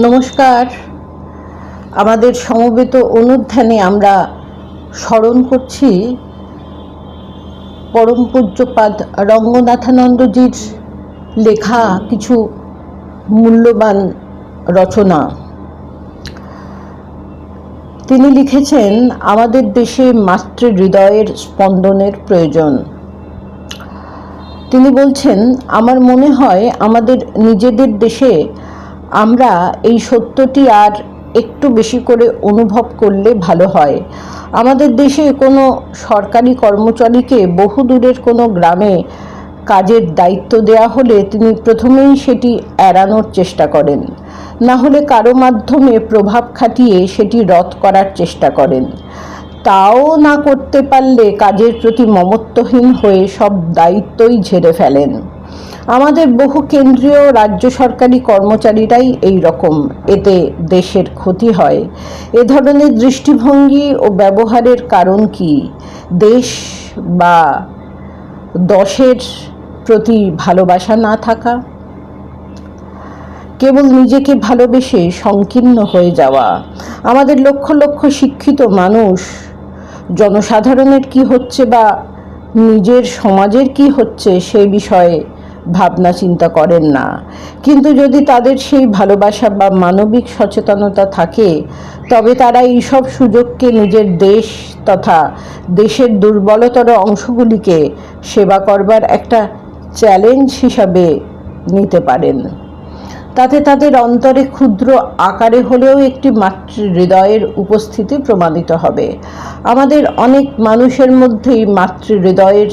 নমস্কার। আমাদের সমবেত অনুধ্যানে আমরা স্মরণ করছি পরম পূজ্যপাদ রঙ্গনাথানন্দজির লেখা কিছু মূল্যবান রচনা। তিনি লিখেছেন, আমাদের দেশে মাতৃ হৃদয়ের স্পন্দনের প্রয়োজন। তিনি বলছেন, আমার মনে হয় আমাদের নিজেদের দেশে আমরা এই সত্যটি আর একটু বেশি করে অনুভব করলে ভালো হয়। আমাদের দেশে কোনো সরকারি কর্মচারীকে বহু দূরের কোনো গ্রামে কাজের দায়িত্ব দেওয়া হলে তিনি প্রথমেই সেটি এড়ানোর চেষ্টা করেন। না হলে কারও মাধ্যমে প্রভাব খাটিয়ে সেটি রদ করার চেষ্টা করেন। তাও না করতে পারলে কাজের প্রতি মমত্বহীন হয়ে সব দায়িত্বই ঝেড়ে ফেলেন। আমাদের বহু কেন্দ্রীয় রাজ্য সরকারি কর্মচারীরাই এই রকম, এতে দেশের ক্ষতি হয়। এ ধরনের দৃষ্টিভঙ্গি ও ব্যবহারের কারণ কি? দেশ বা দশের প্রতি ভালোবাসা না থাকা? কেবল নিজেকে ভালোবেসে সংকীর্ণ হয়ে যাওয়া? আমাদের লক্ষ লক্ষ শিক্ষিত মানুষ, জনসাধারণের কি হচ্ছে বা নিজের সমাজের কি হচ্ছে সে বিষয়ে ভাবনা চিন্তা করেন না। কিন্তু যদি তাদের সেই ভালোবাসা বা মানবিক সচেতনতা থাকে, তবে তারা এইসব সুযোগকে নিজের দেশ তথা দেশের দুর্বলতর অংশগুলিকে সেবা করবার একটা চ্যালেঞ্জ হিসাবে নিতে পারেন। তাতে তাদের অন্তরে ক্ষুদ্র আকারে হলেও একটি মাতৃ হৃদয়ের উপস্থিতি প্রমাণিত হবে। আমাদের অনেক মানুষের মধ্যেই মাতৃ হৃদয়ের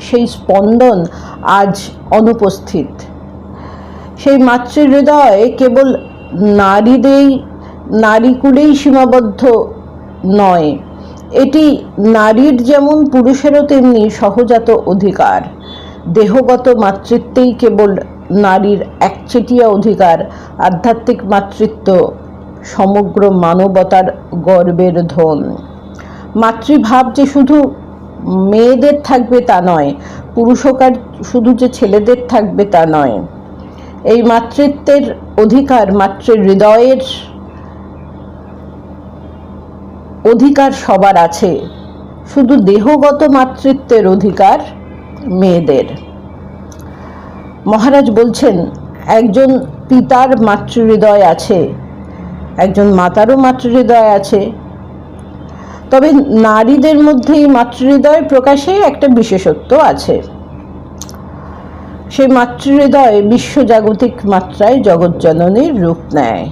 সেই স্পন্দন আজ অনুপস্থিত। সেই মাতৃ হৃদয় কেবল নারীদেরই নারীকুলেই সীমাবদ্ধ নয়। এটি নারীর যেমন পুরুষেরও তেমনি সহজাত অধিকার। দেহগত মাতৃত্বেই কেবল নারীর একচেটিয়া অধিকার। আধ্যাত্মিক মাতৃত্ব সমগ্র মানবতার গর্বের ধন। মাতৃভাব যে শুধু মেয়েদের থাকবে তা নয় পুরুষকার শুধু যে ছেলেদের থাকবে তা নয়। এই মাতৃত্বের অধিকার, মাতৃ হৃদয়ের অধিকার সবার আছে। শুধু দেহগত মাতৃত্বের অধিকার মেয়েদের। মহারাজ বলছেন, একজন পিতার মাতৃহৃদয় আছে, একজন মাতারও মাতৃহৃদয় আছে তবে নারীদের মধ্যে এই মাতৃহৃদয় প্রকাশে একটা বিশেষত্ব আছে। সেই মাতৃহৃদয় বিশ্বজাগতিক মাত্রায় জগৎজননীর রূপ নেয়।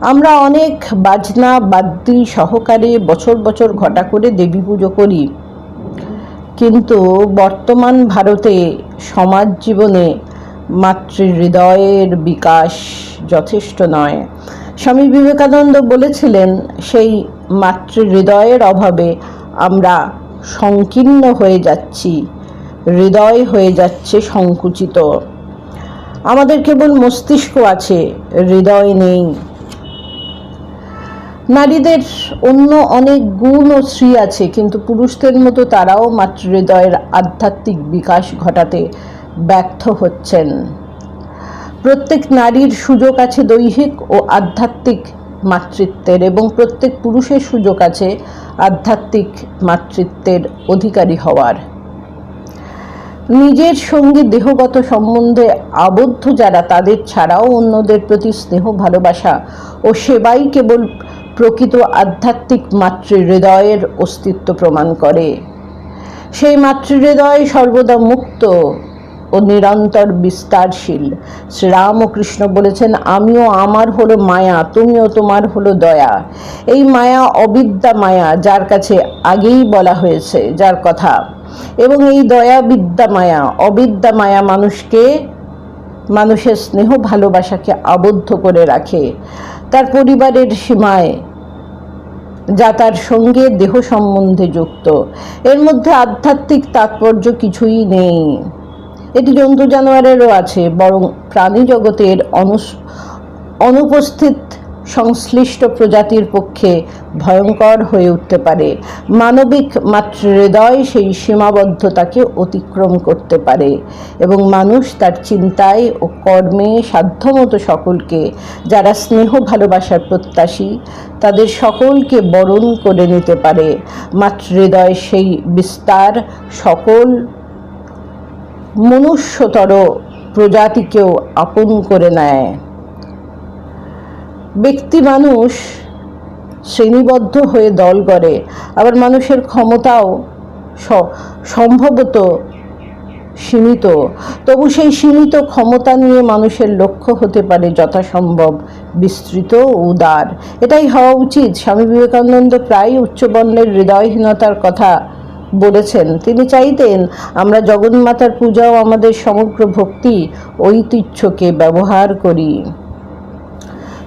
আমরা অনেক বাজনা, বাদ্যি, সহকারে বছর বছর ঘটা করে দেবী পুজো করি। কিন্তু বর্তমান ভারতে সমাজ জীবনে মাতৃহৃদয়ের বিকাশ যথেষ্ট নয়। স্বামী বিবেকানন্দ বলেছিলেন, সেই মাতৃহৃদয়ের অভাবে আমরা সংকীর্ণ হয়ে যাচ্ছি, হৃদয় হয়ে যাচ্ছে সংকুচিত। আমাদের কেবল মস্তিষ্ক আছে, হৃদয় নেই। নারীদের অন্য অনেক গুণ ও শ্রী আছে, কিন্তু পুরুষদের মতো তারাও মাতৃহৃদয়ের আধ্যাত্মিক বিকাশ ঘটাতে ব্যর্থ হচ্ছেন। প্রত্যেক নারীর সুযোগ আছে দৈহিক ও আধ্যাত্মিক মাতৃত্বের এবং প্রত্যেক পুরুষের সুযোগ আছে আধ্যাত্মিক মাতৃত্বের অধিকারী হওয়ার। নিজের সঙ্গে দেহগত সম্বন্ধে আবদ্ধ যারা, তাদের ছাড়াও অন্যদের প্রতি স্নেহ, ভালোবাসা ও সেবাই কেবল প্রকৃত আধ্যাত্মিক মাতৃহৃদয়ের অস্তিত্ব প্রমাণ করে। সেই মাতৃহৃদয় সর্বদা মুক্ত ও নিরন্তর বিস্তারশীল। শ্রীরাম ও কৃষ্ণ বলেছেন, আমিও আমার হলো মায়া, তুমিও তোমার হলো দয়া। এই মায়া অবিদ্যা মায়া, যার কাছে আগেই বলা হয়েছে, যার কথা। এবং এই দয়া বিদ্যা মায়া, অবিদ্যা মায়া মানুষকে, মানুষের স্নেহ ভালোবাসাকে আবদ্ধ করে রাখে। তার পরিবারের সীমায় যা তার সঙ্গে দেহ সম্বন্ধে যুক্ত। এর মধ্যে আধ্যাত্মিক তাৎপর্য কিছুই নেই। এটি জন্তু জানোয়ারেরও আছে, বরং প্রাণী জগতের অনুপস্থিত সংশ্লিষ্ট প্রজাতির পক্ষে ভয়ঙ্কর হয়ে উঠতে পারে। মানবিক মাতৃহৃদয় সেই সীমাবদ্ধতাকে অতিক্রম করতে পারে এবং মানুষ তার চিন্তায় ও কর্মে সাধ্যমতো সকলকে, যারা স্নেহ ভালোবাসার প্রত্যাশী, তাদের সকলকে বরণ করে নিতে পারে। মাতৃহৃদয় সেই বিস্তার সকল মনুষ্যতর প্রজাতিকেও আপন করে নেয়। ব্যক্তি মানুষ শ্রেণীবদ্ধ হয়ে দল করে, আবার মানুষের ক্ষমতাও সম্ভবত সীমিত। তবু সেই সীমিত ক্ষমতা নিয়ে মানুষের লক্ষ্য হতে পারে যথাসম্ভব বিস্তৃত উদার। এটাই হওয়া উচিত। স্বামী বিবেকানন্দ প্রায় উচ্চবর্ণের হৃদয়হীনতার কথা বলেছেন। তিনি চাইতেন আমরা জগন্মাতার পূজাও আমাদের সমগ্র ভক্তি, ঐতিহ্যকে ব্যবহার করি।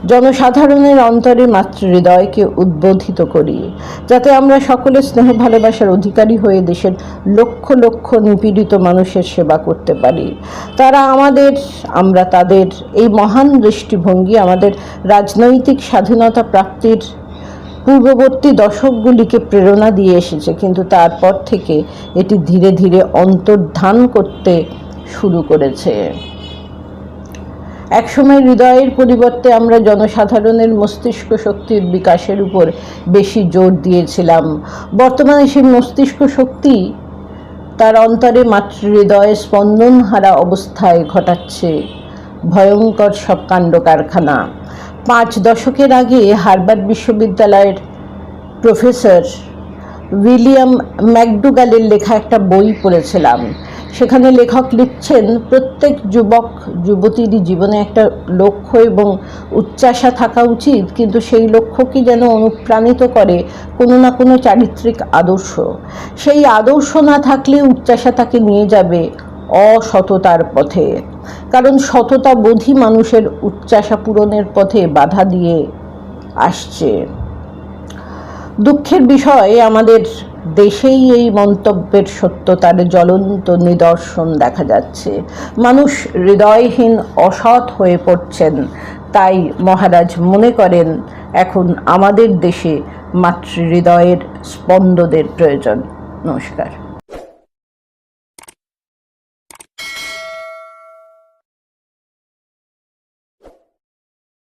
জনসাধারণের অন্তরে মাতৃহৃদয়কে উদ্বোধিত করি, যাতে আমরা সকলে স্নেহ ভালোবাসার অধিকারী হয়ে দেশের লক্ষ লক্ষ নিপীড়িত মানুষের সেবা করতে পারি। তারা আমাদের, আমরা তাদের এই মহান দৃষ্টিভঙ্গি, আমাদের রাজনৈতিক স্বাধীনতা প্রাপ্তির পূর্ববর্তী দশকগুলিকে প্রেরণা দিয়ে এসেছে, কিন্তু তারপর থেকে এটি ধীরে ধীরে অন্তর্ধান করতে শুরু করেছে। একসময় হৃদয়ের পরিবর্তে আমরা জনসাধারণের মস্তিষ্ক শক্তির বিকাশের উপর বেশি জোর দিয়েছিলাম। বর্তমানে সেই মস্তিষ্ক শক্তি তার অন্তরে মাতৃ হৃদয়ে স্পন্দনহারা অবস্থায় ঘটাচ্ছে। ভয়ঙ্কর সব কাণ্ড কারখানা। পাঁচ দশকের আগে হার্ভার্ড বিশ্ববিদ্যালয়ের প্রফেসর উইলিয়াম ম্যাকডুগালের লেখা একটা বই পড়েছিলাম। সেখানে লেখক লিখছেন, প্রত্যেক যুবক, যুবতীরই জীবনে একটা লক্ষ্য এবং উচ্চাসা থাকা উচিত, কিন্তু সেই লক্ষ্যকে যেন অনুপ্রাণিত করে কোনো না কোনো চারিত্রিক আদর্শ। সেই আদর্শ না থাকলে উচ্চাসা তাকে নিয়ে যাবে। অসততার পথে। কারণ সততা বোধই মানুষের উচ্চাসা পূরণের পথে বাধা দিয়ে আসছে। দুঃখের বিষয় আমাদের দেশেই এই মন্তব্যের সত্যতার জ্বলন্ত নিদর্শন দেখা যাচ্ছে। মানুষ হৃদয়হীন, অসৎ হয়ে পড়ছেন। তাই মহারাজ মনে করেন, এখন আমাদের দেশে মাতৃহৃদয়ের স্পন্দদের প্রয়োজন। নমস্কার।